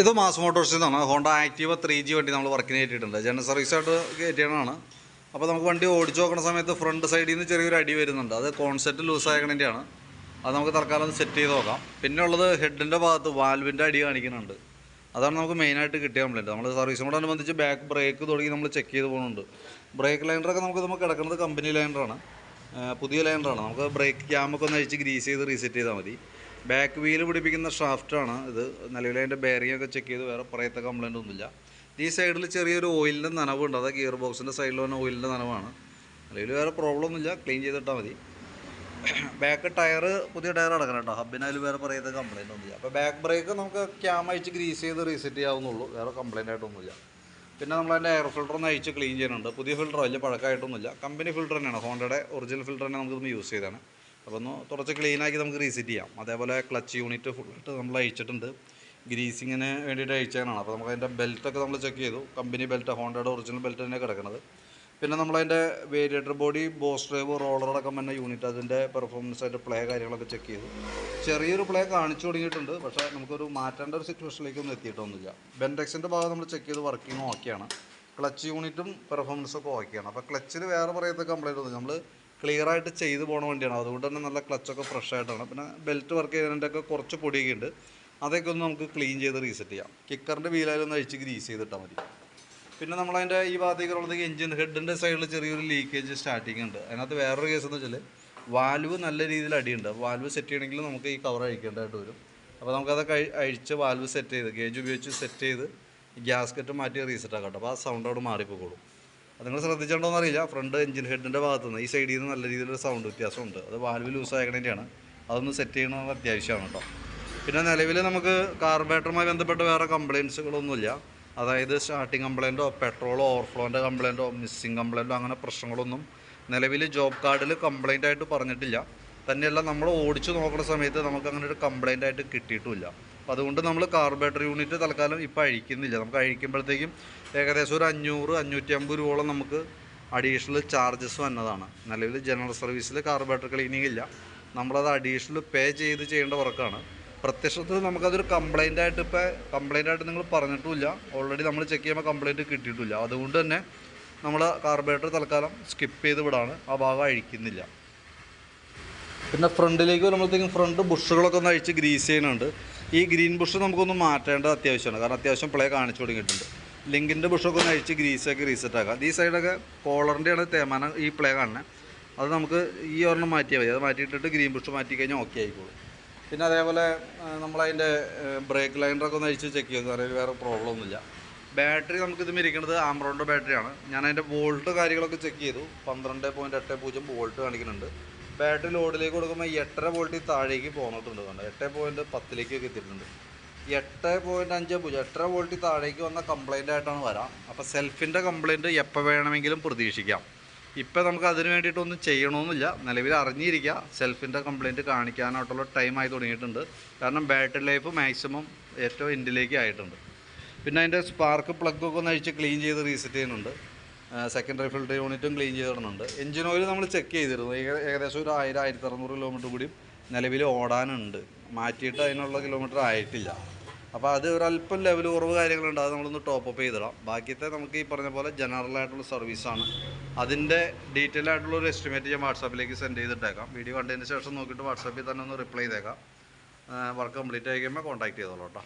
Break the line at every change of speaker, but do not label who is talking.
ഇത് മാസ് മോട്ടോഴ്സിൽ നിന്നാണ്. Honda Activa three G വണ്ടി നമ്മൾ വർക്കിന് കയറ്റിയിട്ടുണ്ട് ജനറൽ സർവീസായിട്ട് കയറ്റിയതാണ് അപ്പോൾ നമുക്ക് വണ്ടി ഓടിച്ചു നോക്കുന്ന സമയത്ത് ഫ്രണ്ട് സൈഡിൽ നിന്ന് ചെറിയൊരു അടി വരുന്നുണ്ട്. അത് കോൺസെപ്റ്റ് ലൂസ് ആയതിന്റെയാണ് അത് നമുക്ക് തൽക്കാലം സെറ്റ് ചെയ്ത് നോക്കാം. പിന്നെ ഉള്ളത് ഹെഡിന്റെ ഭാഗത്ത് വാൽവിന്റെ അടി കാണിക്കുന്നുണ്ട്. അതാണ് നമുക്ക് മെയിനായിട്ട് കിട്ടിയ കംപ്ലൈന്റ് നമ്മൾ സർവീസിനോട് അനുബന്ധിച്ച് ബാക്ക് ബ്രേക്ക് തുടങ്ങി നമ്മൾ ചെക്ക് ചെയ്ത് പോകുന്നുണ്ട്. ബ്രേക്ക് ലൈൻഡറൊക്കെ നമുക്ക് നമുക്ക് കിടക്കുന്നത് കമ്പനി ലൈൻഡറാണ് പുതിയ ലൈൻഡറാണ് നമുക്ക് ബ്രേക്ക് ക്യാമൊക്കെ ഒന്ന് അഴിച്ച് ഗ്രീസ് ചെയ്ത് റീസെറ്റ് ചെയ്താൽ മതി. ബാക്ക് വീൽ പിടിപ്പിക്കുന്ന ഷാഫ്റ്റാണ് ഇത്. നിലവിൽ അതിന്റെ ബെയറിംഗ് ഒക്കെ ചെക്ക് ചെയ്ത് വേറെ പറയത്ത കംപ്ലൈന്റ് ഒന്നുമില്ല. ഈ സൈഡിൽ ചെറിയൊരു ഓയിലിന്റെ നനവുണ്ട്. അത് ഗിയർ ബോക്സിന്റെ സൈഡിൽ വന്ന ഓയിലിന്റെ നനവാണ്. നിലവിൽ വേറെ പ്രോബ്ലം ഒന്നുമില്ല. ക്ലീൻ ചെയ്തിട്ടാൽ മതി. ബാക്ക് ടയർ പുതിയ ടയർ അടക്കണം കേട്ടോ. ഹബിനായാലും വേറെ പറയുന്ന കംപ്ലൈന്റ് ഒന്നുമില്ല. അപ്പോൾ ബാക്ക് ബ്രേക്ക് നമുക്ക് ക്യാം അയച്ച് ഗ്രീസ് ചെയ്ത് റീസെറ്റ് ചെയ്യാവുന്നുള്ളൂ. വേറെ കംപ്ലൈന്റ് ആയിട്ടൊന്നുമില്ല. പിന്നെ നമ്മൾ അതിന്റെ എയർ ഫിൽറ്റർ ഒന്ന് അയച്ച് ക്ലീൻ ചെയ്യുന്നുണ്ട്. പുതിയ ഫിൽറ്റർ വലിയ പഴക്കമായിട്ടൊന്നുമില്ല. കമ്പനി ഫിൽറ്റർ തന്നെയാണ്. ഹോണ്ടയുടെ ഒറിജിനൽ ഫിൽറ്റർ തന്നെ നമുക്കിന്ന് യൂസ് ചെയ്താണ് അപ്പോൾ ഒന്ന് തുടച്ച് ക്ലീനാക്കി നമുക്ക് റീസെറ്റ് ചെയ്യാം. അതേപോലെ ക്ലച്ച് യൂണിറ്റ് ഫുള്ളായിട്ട് നമ്മൾ അഴിച്ചിട്ടുണ്ട്. ഗ്രീസിങ്ങിന് വേണ്ടിയിട്ട് അഴിച്ചതാണ് അപ്പോൾ നമുക്ക് അതിന്റെ ബെൽറ്റൊക്കെ നമ്മൾ ചെക്ക് ചെയ്തു. കമ്പനി ബെൽറ്റ് ഹോണ്ടയുടെ ഒറിജിനൽ ബെൽറ്റ് തന്നെ കിടക്കുന്നത്. പിന്നെ നമ്മളതിന്റെ variator body boss drive roller അടക്കം തന്നെ യൂണിറ്റ് അതിന്റെ പെർഫോമൻസ് ആയിട്ട് പ്ലേ കാര്യങ്ങളൊക്കെ ചെക്ക് ചെയ്തു. ചെറിയൊരു പ്ലേ കാണിച്ചു തുടങ്ങിയിട്ടുണ്ട്. പക്ഷേ നമുക്കൊരു മാറ്റേണ്ട ഒരു സിറ്റുവേഷനിലേക്കൊന്നും എത്തിയിട്ടൊന്നുമില്ല. ബെൻഡെക്സിന്റെ ഭാഗം നമ്മൾ ചെക്ക് ചെയ്ത് വർക്കിംഗ് ഓക്കെയാണ് ക്ലച്ച് യൂണിറ്റും പെർഫോമൻസൊക്കെ ഓക്കെയാണ് അപ്പോൾ ക്ലച്ചിൽ വേറെ പറയത്തെ കംപ്ലൈന്റ് ഒന്നും നമ്മൾ ക്ലിയർ ആയിട്ട് ചെയ്ത് പോകുന്ന വണ്ടിയാണ്. അതുകൊണ്ട് തന്നെ നല്ല ക്ലച്ചൊക്കെ ഫ്രഷ് ആയിട്ടാണ്. പിന്നെ ബെൽറ്റ് വർക്ക് ചെയ്യുന്നതിന്റെയൊക്കെ കുറച്ച് പൊടിയൊക്കെ ഉണ്ട്. അതൊക്കെ ഒന്ന് നമുക്ക് ക്ലീൻ ചെയ്ത് റീസെറ്റ് ചെയ്യാം. കിക്കറിന്റെ വീലായാലൊന്ന് അഴിച്ച് ഗ്രീസ് ചെയ്തിട്ടാൽ മതി. പിന്നെ നമ്മളതിന്റെ ഈ ഭാഗത്തേക്ക് ഉള്ളത് എഞ്ചിൻ ഹെഡിന്റെ സൈഡിൽ ചെറിയൊരു ലീക്കേജ് സ്റ്റാർട്ടിങ് ഉണ്ട്. അതിനകത്ത് വേറൊരു കേസ് എന്ന് വെച്ചാൽ വാൽവ് നല്ല രീതിയിൽ അടിയുണ്ട്. വാൽവ് സെറ്റ് ചെയ്യണമെങ്കിൽ നമുക്ക് ഈ കവർ അഴിക്കേണ്ടതായിട്ട് വരും. അപ്പോൾ നമുക്കതൊക്കെ അഴി- അഴിച്ച് വാൽവ് സെറ്റ് ചെയ്ത് ഗേജ് ഉപയോഗിച്ച് സെറ്റ് ചെയ്ത് ഗ്യാസ്കറ്റ് മാറ്റി റീസെറ്റ് ആക്കട്ടെ. അപ്പോൾ ആ സൗണ്ട് അവിടെ മാറിപ്പോകുള്ളൂ അത് നിങ്ങൾ ശ്രദ്ധിച്ചിട്ടുണ്ടോയെന്ന് അറിയില്ല. ഫ്രണ്ട് എഞ്ചിൻ ഹെഡിന്റെ ഭാഗത്ത് നിന്ന് ഈ സൈഡിൽ നിന്ന് നല്ല രീതിയിലൊരു സൗണ്ട് വ്യത്യാസമുണ്ട്. അത് വാൽവ് ലൂസ് ആയതിന്റെയാണ് അതൊന്ന് സെറ്റ് ചെയ്യണമെന്ന് അത്യാവശ്യമാണ് കേട്ടോ പിന്നെ നിലവിൽ നമുക്ക് കാർബേറ്ററുമായി ബന്ധപ്പെട്ട് വേറെ കംപ്ലയിൻസുകളൊന്നുമില്ല അതായത് സ്റ്റാർട്ടിങ് കംപ്ലയിന്റോ പെട്രോളോ ഓവർഫ്ലോന്റെ കംപ്ലയിന്റോ മിസ്സിങ് കംപ്ലയിന്റോ അങ്ങനെ പ്രശ്നങ്ങളൊന്നും നിലവിൽ ജോബ് കാർഡിൽ കംപ്ലയിന്റ് ആയിട്ട് പറഞ്ഞിട്ടില്ല. തന്നെയല്ല നമ്മൾ ഓടിച്ചു നോക്കുന്ന സമയത്ത് നമുക്ക് അങ്ങനെ ഒരു കംപ്ലയിന്റ് ആയിട്ട് കിട്ടിയിട്ടുമില്ല. അപ്പോൾ അതുകൊണ്ട് നമ്മൾ കാർബേറ്റർ യൂണിറ്റ് തൽക്കാലം ഇപ്പോൾ അഴിക്കുന്നില്ല. നമുക്ക് അഴിക്കുമ്പോഴത്തേക്കും ഏകദേശം ഒരു അഞ്ഞൂറ് അഞ്ഞൂറ്റി അമ്പത് രൂപയോളം നമുക്ക് അഡീഷണൽ ചാർജസ് വന്നതാണ്. നിലവിൽ ജനറൽ സർവീസിൽ കാർബേറ്റർ ക്ലീനിങ് ഇല്ല. നമ്മളത് അഡീഷണൽ പേ ചെയ്ത് ചെയ്യേണ്ട വർക്കാണ്. പ്രത്യക്ഷത്തിൽ നമുക്കതൊരു കംപ്ലൈന്റ് ആയിട്ട് ഇപ്പോൾ കംപ്ലൈന്റ് ആയിട്ട് നിങ്ങൾ പറഞ്ഞിട്ടുമില്ല. ഓൾറെഡി നമ്മൾ ചെക്ക് ചെയ്യുമ്പോൾ കംപ്ലൈന്റ് കിട്ടിയിട്ടില്ല. അതുകൊണ്ട് തന്നെ നമ്മൾ കാർബറേറ്റർ തൽക്കാലം സ്കിപ്പ് ചെയ്ത് വിടാണ്. ആ ഭാഗം അഴിക്കുന്നില്ല. പിന്നെ ഫ്രണ്ടിലേക്ക് വരുമ്പോഴത്തേക്കും ഫ്രണ്ട് ബുഷുകളൊക്കെ ഒന്ന് അഴിച്ച് ഗ്രീസ് ചെയ്യുന്നുണ്ട്. ഈ ഗ്രീൻ ബുഷ് നമുക്കൊന്ന് മാറ്റേണ്ടത് അത്യാവശ്യമാണ്. കാരണം അത്യാവശ്യം പ്ലേ കാണിച്ചു തുടങ്ങിയിട്ടുണ്ട് ലിങ്കിന്റെ ബുഷൊക്കെ ഒന്ന് അഴിച്ച് ഗ്രീസാക്കി റീസെറ്റ് ആക്കാം. ഈ സൈഡൊക്കെ കോളറിന്റെയാണ് തേമാനം ഈ പ്ലേ കാണുന്നത് അത് നമുക്ക് ഈ ഒരെണ്ണം മാറ്റിയാൽ മതി. അത് മാറ്റിയിട്ടിട്ട് ഗ്രീൻ ബുഷ് മാറ്റി കഴിഞ്ഞാൽ ഓക്കെ ആയിക്കോളും. പിന്നെ അതേപോലെ നമ്മളതിന്റെ ബ്രേക്ക് ലൈനറൊക്കെ ഒന്ന് അഴിച്ച് ചെക്ക് ചെയ്തു അതിൽ വേറെ പ്രോബ്ലം ഒന്നുമില്ല. ബാറ്ററി നമുക്കിത് മിരിക്കുന്നത് ആംബ്രോണിന്റെ ബാറ്ററിയാണ് ഞാൻ അതിന്റെ വോൾട്ട് കാര്യങ്ങളൊക്കെ ചെക്ക് ചെയ്തു. പന്ത്രണ്ട് പോയിന്റ് എട്ട് പൂജ്യം വോൾട്ട് കാണിക്കുന്നുണ്ട്. ബാറ്ററി ലോഡിലേക്ക് കൊടുക്കുമ്പോൾ എട്ടര വോൾട്ടിൽ താഴേക്ക് പോന്നിട്ടുണ്ട് കണ്ടോ? എട്ട് പോയിന്റ് പത്തിലേക്കൊക്കെ എത്തിയിട്ടുണ്ട്. എട്ട് പോയിന്റ് അഞ്ച് പൂജ്യം എട്ടര വോൾട്ടിൽ താഴേക്ക് വന്ന കംപ്ലൈന്റ് ആയിട്ടാണ് വരാം. അപ്പോൾ സെൽഫിന്റെ കംപ്ലൈന്റ് എപ്പോൾ വേണമെങ്കിലും പ്രതീക്ഷിക്കാം. ഇപ്പോൾ നമുക്ക് അതിന് വേണ്ടിയിട്ടൊന്നും ചെയ്യണമെന്നില്ല നിലവിൽ അറിഞ്ഞിരിക്കുക സെൽഫിന്റെ കംപ്ലൈന്റ് കാണിക്കാനായിട്ടുള്ള ടൈം ആയി തുടങ്ങിയിട്ടുണ്ട്. കാരണം ബാറ്ററി ലൈഫ് മാക്സിമം ഏറ്റവും എൻഡിലേക്ക് ആയിട്ടുണ്ട്. പിന്നെ അതിന്റെ സ്പാർക്ക് പ്ലഗ് ഒക്കെ ഒന്ന് അഴിച്ച് ക്ലീൻ ചെയ്ത് റീസെറ്റ് ചെയ്യുന്നുണ്ട്. സെക്കൻഡറി ഫിൽട്ടർ യൂണിറ്റും ക്ലീൻ ചെയ്തിടുന്നുണ്ട് എഞ്ചിൻ ഓയിൽ നമ്മൾ ചെക്ക് ചെയ്തിരുന്നു. ഏകദേശം ഒരു ആയിരം ആയിരത്തി അറുന്നൂറ് കിലോമീറ്റർ കൂടി നിലവിൽ ഓടാനുണ്ട്. മാറ്റിയിട്ട് അതിനുള്ള കിലോമീറ്റർ ആയിട്ടില്ല. അപ്പോൾ അത് ഒരല്പം ലെവൽ കുറവ് കാര്യങ്ങളുണ്ട്. അത് നമ്മളൊന്ന് ടോപ്പ് അപ്പ് ചെയ്തിടാം. ബാക്കിയത്തെ നമുക്ക് ഈ പറഞ്ഞ പോലെ ജനറൽ ആയിട്ടുള്ള സർവീസാണ് അതിന്റെ ഡീറ്റെയിൽ ആയിട്ടുള്ള ഒരു എസ്റ്റിമേറ്റ് ഞാൻ വാട്സാപ്പിലേക്ക് സെൻഡ് ചെയ്തിട്ടേക്കാം. വീഡിയോ കണ്ടതിന് ശേഷം നോക്കിയിട്ട് വാട്സാപ്പിൽ തന്നെ ഒന്ന് റിപ്ലൈ ചെയ്തേക്കാം. വർക്ക് കംപ്ലീറ്റ് ആയി കഴിയുമ്പോൾ കോൺടാക്ട് ചെയ്തോളൂ കേട്ടോ.